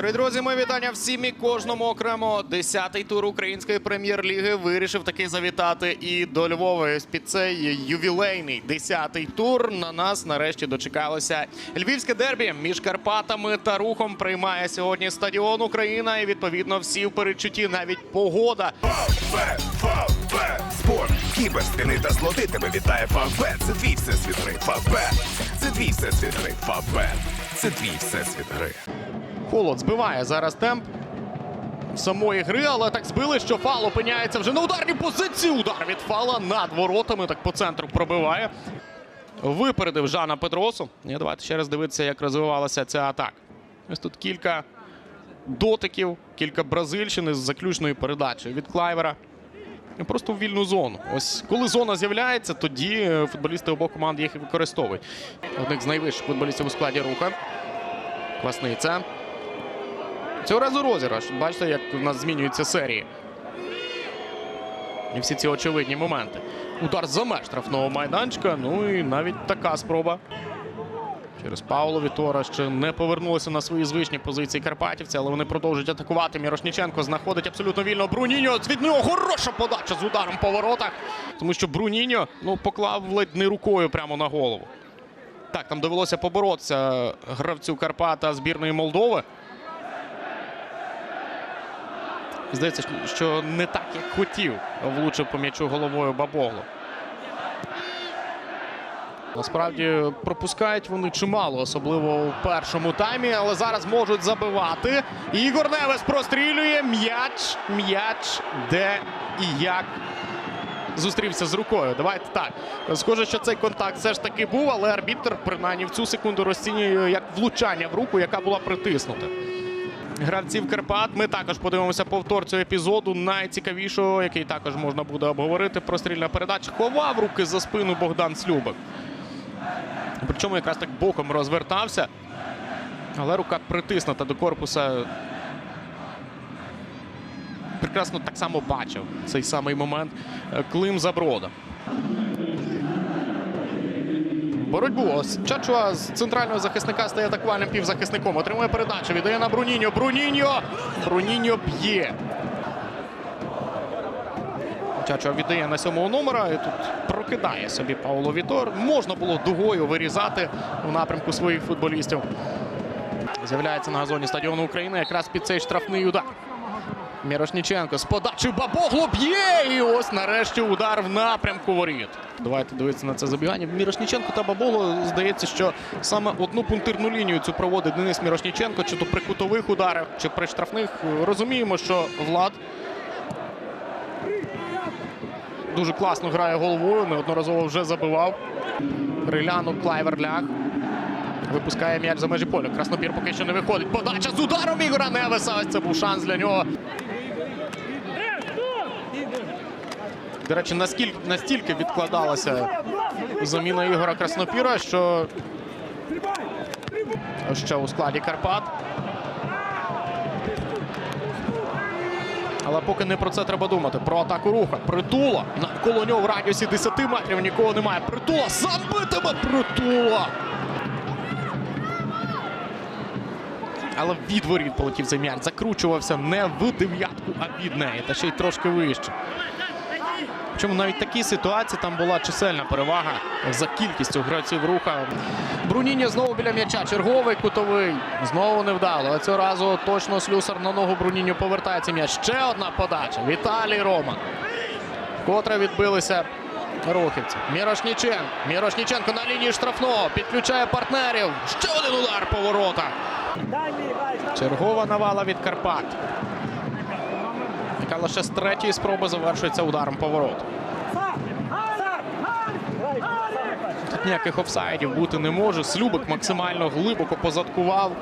Дорогі друзі, ми вітання всім і кожному окремо. Десятий тур української прем'єр-ліги вирішив таки завітати і до Львова. Під цей ювілейний десятий тур на нас нарешті дочекалося. Львівське дербі між Карпатами та Рухом приймає сьогодні стадіон Україна. І відповідно всі в передчутті, навіть погода. Фавбет, спорт, кіберстини та злоти тебе вітає Фавбет. Це твій всесвіт гри. Фавбет. Це твій всесвіт гри. Фавбет. Це твій всесвіт гри. Холод збиває зараз темп самої гри, але так збили, що фал опиняється вже на ударній позиції. Удар від фала над воротами, так по центру пробиває. Випередив Жана Петросу. І давайте ще раз дивитися, як розвивалася ця атака. Ось тут кілька дотиків, кілька бразильщини з заключною передачею від Клайвера. Просто в вільну зону. Ось коли зона з'являється, тоді футболісти обох команд їх використовують. Одних з найвищих футболістів у складі руха. Квасниця. Цього разу розіграш. Бачите, як у нас змінюються серії. І всі ці очевидні моменти. Удар за меж штрафного майданчика. Ну і навіть така спроба. Через Пауло Вітора ще не повернулися на свої звичні позиції карпатівці, але вони продовжують атакувати. Мірошніченко знаходить абсолютно вільно Бруніньо. Від нього хороша подача з ударом по воротах. Тому що Бруніньо ну, поклав ледь не рукою прямо на голову. Так, там довелося поборотися гравцю Карпата збірної Молдови. Здається, що не так, як хотів, влучив по м'ячу головою Бабогло. Насправді пропускають вони чимало, особливо у першому таймі, але зараз можуть забивати. Ігор Невес прострілює м'яч, м'яч, де і як зустрівся з рукою. Давайте так. Схоже, що цей контакт все ж таки був, але арбітр принаймні в цю секунду розцінює як влучання в руку, яка була притиснута. Гравців Карпат. Ми також подивимося повтор цього епізоду. Найцікавішого, який також можна буде обговорити. Прострільна передача. Ховав руки за спину Богдан Слюбик. Причому якраз так боком розвертався. Але рука притиснута до корпуса. Прекрасно так само бачив цей самий момент е, Клим Заброда. Боротьбу. Чачуа з центрального захисника стає атакувальним півзахисником. Отримує передачу. Віддає на Бруніньо. Бруніньо! Бруніньо б'є. Чачуа віддає на сьомого номера. І тут прокидає собі Пауло Вітор. Можна було дугою вирізати в напрямку своїх футболістів. З'являється на газоні стадіону України якраз під цей штрафний удар. Мірошніченко з подачі Бабогло б'є! І ось нарешті удар в напрямку воріт. Давайте дивитися на це забігання. Мірошніченко та Бабогло здається, що саме одну пунктирну лінію цю проводить Денис Мірошніченко, чи то при кутових ударах, чи при штрафних. Розуміємо, що Влад дуже класно грає головою, неодноразово вже забивав. Рилянок Клайвер ляг. Випускає м'яч за межі поля. Краснопір поки що не виходить. Подача з ударом Ігора Невеса. Ось це був шанс для нього. До речі, наскільки, настільки відкладалася заміна Ігора Краснопіра, що ще у складі Карпат. Але поки не про це треба думати. Про атаку руха. Притула. Навколо нього в радіусі 10 метрів нікого немає. Притула сам битиме притула. Але від воріт полетів цей. Закручувався не в дев'ятку, а від неї. Та ще й трошки вище. Причому навіть в такій ситуації там була чисельна перевага за кількістю гравців руха. Бруніння знову біля м'яча. Черговий кутовий. Знову невдало. Але цього разу точно слюсар на ногу Брунінню повертається м'яч. Ще одна подача. Віталій Роман. Котре відбилися рухівці. Мірошніченко. Мірошніченко на лінії штрафного. Підключає партнерів. Ще один удар по воротах. Чергова навала від Карпат. Лише з третьої спроби завершується ударом по вороту. Тут ніяких офсайдів бути не може. Слюбик максимально глибоко позадкував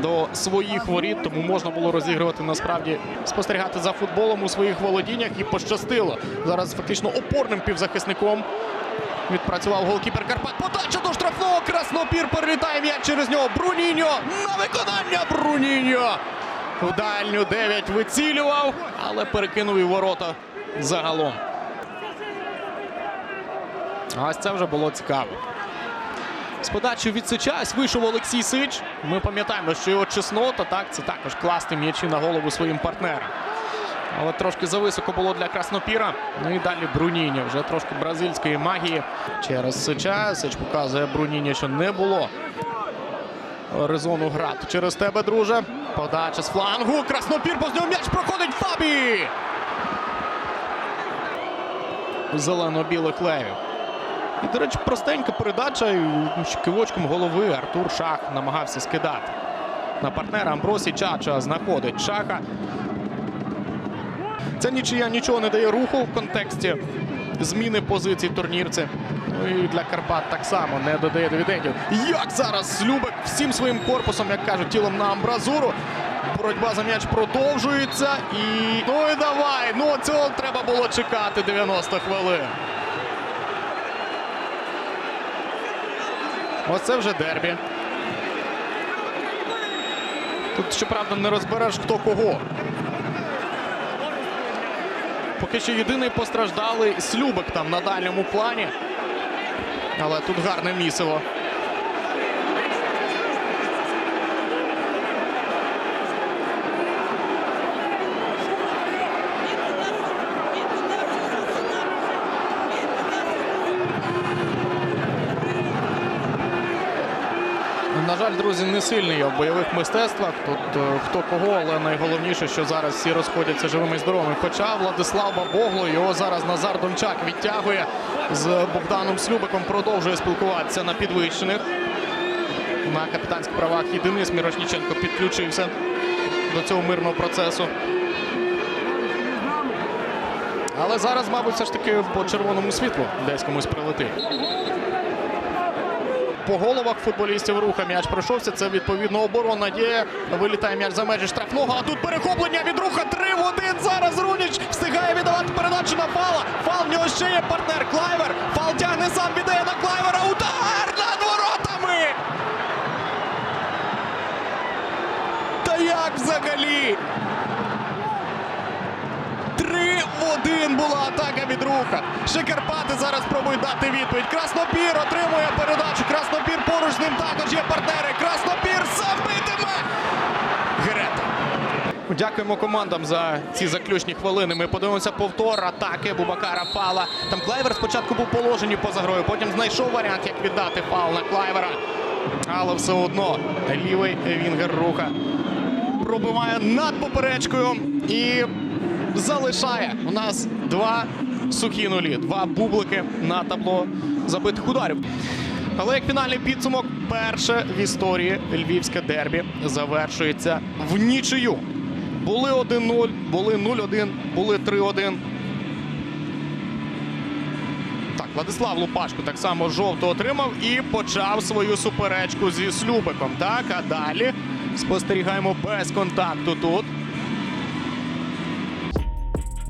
до своїх воріт, тому можна було розігрувати насправді спостерігати за футболом у своїх володіннях і пощастило. Зараз фактично опорним півзахисником відпрацював голкіпер Карпат. Подача до штрафного. Краснопір перелітає м'яч через нього. Бруніньо на виконання Бруніньо. В дальню 9 вицілював, але перекинув і ворота загалом. Ось це вже було цікаво. З подачі від вийшов Олексій Сич. Ми пам'ятаємо, що його чеснота, так, це також класти м'ячі на голову своїм партнерам. Але трошки зависоко було для Краснопіра. Ну і далі Бруніння. Вже трошки бразильської магії через Сича. Сич показує Бруніння, що не було резону грати. Через тебе, друже. Подача з флангу. Краснопір повз нього м'яч проходить Фабі. Зелено-білих левів. І, до речі, простенька передача. і Кивочком голови Артур Шах намагався скидати. На партнера Амбросі Чача знаходить Шаха. Ця нічия нічого не дає руху в контексті зміни позицій в турнірці. Ну і для Карпат так само не додає дивідендів. Як зараз Любек всім своїм корпусом, як кажуть, тілом на амбразуру. Боротьба за м'яч продовжується. І ну і давай. Ну цього треба було чекати 90 хвилин. Оце вже дербі. Тут, щоправда, не розбереш хто кого. Поки що єдиний постраждалий Слюбик там на дальньому плані. Але тут гарне місиво. На жаль, друзі, не сильний я в бойових мистецтвах. Тут е, хто кого, але найголовніше, що зараз всі розходяться живими і здоровими. Хоча Владислав Бабогло його зараз Назар Дончак відтягує з Богданом Слюбиком, продовжує спілкуватися на підвищених. На капітанських правах і Денис Мірошніченко підключився до цього мирного процесу. Але зараз, мабуть, все ж таки по червоному світлу десь комусь прилетить по головах футболістів руха м'яч пройшовся. Це відповідно оборона діє. Вилітає м'яч за межі штрафного. А тут перехоплення від руха 3 в 1. Зараз Руніч встигає віддавати передачу на фала. Фал в нього ще є партнер Клайвер. Фал тягне сам віддає на Клайвера. Удар над воротами. Та як взагалі? Один була атака від руха. Ще Карпати зараз пробують дати відповідь. Краснопір отримує передачу. Краснопір поруч з ним також є партнери. Краснопір сам битиме. Герета. Дякуємо командам за ці заключні хвилини. Ми подивимося повтор атаки Бубакара Фала. Там Клайвер спочатку був положений поза грою, потім знайшов варіант, як віддати фал на Клайвера. Але все одно лівий вінгер руха пробиває над поперечкою і залишає у нас два сухі нулі, два бублики на табло забитих ударів. Але як фінальний підсумок, перше в історії львівське дербі завершується в нічию. Були 1-0, були 0-1, були 3-1. Так, Владислав Лупашко так само жовто отримав і почав свою суперечку зі Слюбиком. Так, а далі спостерігаємо без контакту тут.